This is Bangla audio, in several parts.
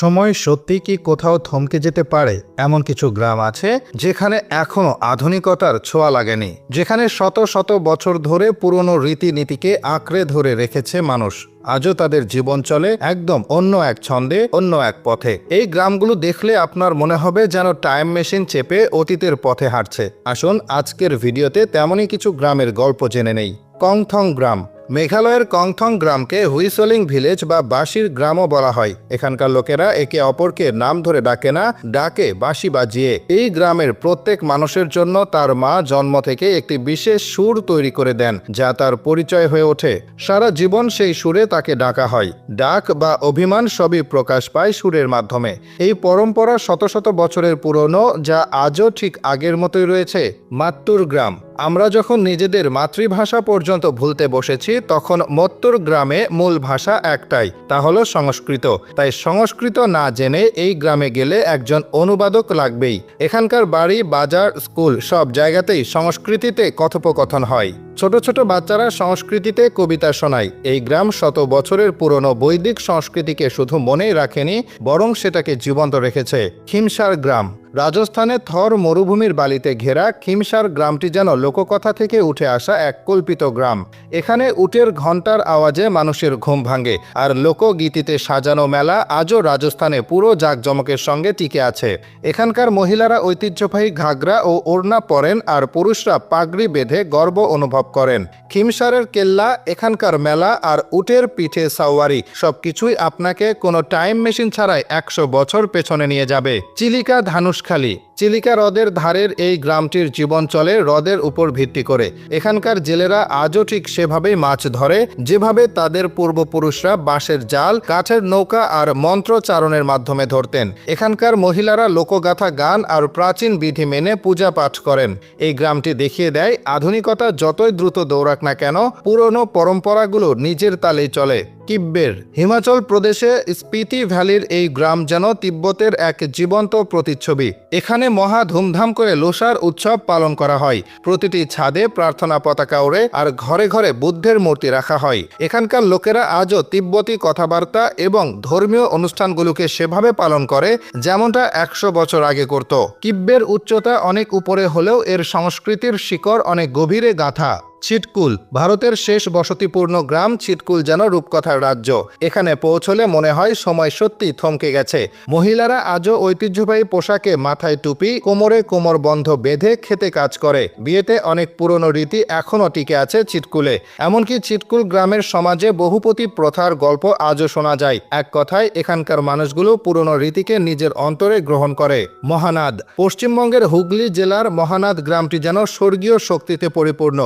সময় সত্যি কি কোথাও থমকে যেতে পারে? এমন কিছু গ্রাম আছে যেখানে এখনও আধুনিকতার ছোঁয়া লাগেনি, যেখানে শত শত বছর ধরে পুরনো রীতিনীতিকে আঁকড়ে ধরে রেখেছে মানুষ। আজও তাদের জীবন চলে একদম অন্য এক ছন্দে, অন্য এক পথে। এই গ্রামগুলো দেখলে আপনার মনে হবে যেন টাইম মেশিন চেপে অতীতের পথে হাঁটছে। আসুন আজকের ভিডিওতে তেমনই কিছু গ্রামের গল্প জেনে নেই। কংথং গ্রাম। মেঘালয়ের কংথং গ্রামকে হুইসলিং ভিলেজ বা বাঁশির গ্রামও বলা হয়। এখানকার লোকেরা একে অপরকে নাম ধরে ডাকে না, ডাকে বাঁশি বাজিয়ে। এই গ্রামের প্রত্যেক মানুষের জন্য তার মা জন্ম থেকে একটি বিশেষ সুর তৈরি করে দেন, যা তার পরিচয় হয়ে ওঠে। সারা জীবন সেই সুরে তাকে ডাকা হয়। ডাক বা অভিমান সবই প্রকাশ পায় সুরের মাধ্যমে। এই পরম্পরা শত শত বছরের পুরনো, যা আজও ঠিক আগের মতোই রয়েছে। মাত্তুর গ্রাম। আমরা যখন নিজেদের মাতৃভাষা পর্যন্ত ভুলতে বসেছি, তখন মত্তর গ্রামে মূল ভাষা একটাই, তা হলো সংস্কৃত। তাই সংস্কৃত না জেনে এই গ্রামে গেলে একজন অনুবাদক লাগবেই। এখানকার বাড়ি, বাজার, স্কুল সব জায়গাতেই সংস্কৃতিতে কথোপকথন হয়। ছোট ছোট বাচ্চারা সংস্কৃতিতে কবিতা শোনায়। এই গ্রাম শত বছরের পুরনো বৈদিক সংস্কৃতিকে শুধু মনেই রাখেনি, বরং সেটাকে জীবন্ত রেখেছে। খিমসার গ্রাম। রাজস্থানে থর মরুভূমির বালিতে ঘেরা খিমসার গ্রামটি যেন লোককথা থেকে উঠে আসা এক কল্পিত গ্রাম। এখানে উটের ঘণ্টার আওয়াজে মানুষের ঘুম ভাঙে, আর লোকগীতিতে সাজানো মেলা আজও রাজস্থানে পুরো জাঁকজমকের সঙ্গে টিকে আছে। এখানকার মহিলারা ঐতিহ্যবাহী ঘাগরা ও ওড়না পরেন, আর পুরুষরা পাগড়ি বেঁধে গর্ব অনুভব করেন। খিমসারের কেল্লা, এখানকার মেলা আর উটের পিঠে সাওয়ারি, সবকিছুই আপনাকে কোনো টাইম মেশিন ছাড়াই একশো বছর পেছনে নিয়ে যাবে। চিলিকা ধানুষখালী চিলিকা হ্রদের ধারের এই গ্রামটির জীবন চলে হ্রদের উপর ভিত্তি করে। এখানকার জেলেরা আজও ঠিক সেভাবেই মাছ ধরে, যেভাবে তাদের পূর্বপুরুষরা বাঁশের জাল, কাঠের নৌকা আর মন্ত্রচারণের মাধ্যমে ধরতেন। এখানকার মহিলারা লোকগাথা গান আর প্রাচীন বিধি মেনে পূজা পাঠ করেন। এই গ্রামটি দেখিয়ে দেয়, আধুনিকতা যতই দ্রুত দৌড়াক না কেন পুরনো পরম্পরাগুলো নিজের তালে চলে। কিব্বের। হিমাচল প্রদেশে স্পিতি ভ্যালির এই গ্রাম যেন তিব্বতের এক জীবন্ত প্রতিচ্ছবি। এখানে মহা ধুমধাম করে লোসার উৎসব পালন করা হয়। প্রতিটি ছাদে প্রার্থনা পতাকা ওড়ে আর ঘরে ঘরে বুদ্ধের মূর্তি রাখা হয়। এখানকার লোকেরা আজও তিব্বতি কথাবার্তা এবং ধর্মীয় অনুষ্ঠানগুলোকে সেভাবে পালন করে, যেমনটা একশো বছর আগে করত। কিব্বের উচ্চতা অনেক উপরে হলেও এর সংস্কৃতির শিকড় অনেক গভীরে গাঁথা। ছিটকুল ভারতের শেষ বসতিপূর্ণ গ্রাম ছিটকুল যেন রূপকথার রাজ্য। এখানে পৌঁছলে মনে হয় সময় সত্যি থমকে গেছে। মহিলারা আজও ঐতিহ্যবাহী পোশাকে মাথায় টুপি, কোমরে কোমর বন্ধ বেঁধে খেতে কাজ করে। বিয়েতে অনেক পুরনো রীতি এখনও টিকে আছে ছিটকুলে এমনকি ছিটকুল গ্রামের সমাজে বহুপতি প্রথার গল্প আজও শোনা যায়। এক কথায়, এখানকার মানুষগুলো পুরনো রীতিকে নিজের অন্তরে গ্রহণ করে। মহানাদ, পশ্চিমবঙ্গের হুগলি জেলার মহানাদ গ্রামটি যেন স্বর্গীয় শক্তিতে পরিপূর্ণ।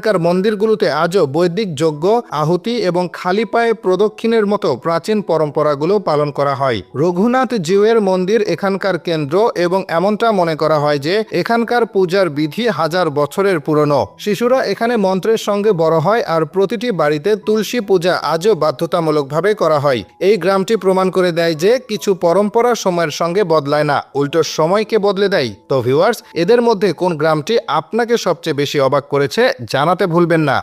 এখানকার মন্দিরগুলোতে আজও বৈদিক যজ্ঞ, আহুতি এবং খালি পায়ে প্রদক্ষিণের মতো প্রাচীন পরম্পরাগুলো পালন করা হয়। রঘুনাথ জিউয়ের মন্দির এখানকার কেন্দ্র এবং এমনটা মনে করা হয় যে, এখানকার পূজার বিধি হাজার বছরের পুরনো। শিশুরা এখানে মন্ত্রের সঙ্গে বড় হয় আর প্রতিটি বাড়িতে তুলসী পূজা আজও বাধ্যতামূলকভাবে করা হয়। এই গ্রামটি প্রমাণ করে দেয় যে, কিছু পরম্পরা সময়ের সঙ্গে বদলায় না, উল্টো সময়কে বদলে দেয়। তো ভিউয়ার্স, এদের মধ্যে কোন গ্রামটি আপনাকে সবচেয়ে বেশি অবাক করেছে জানাতে ভুলবেন না।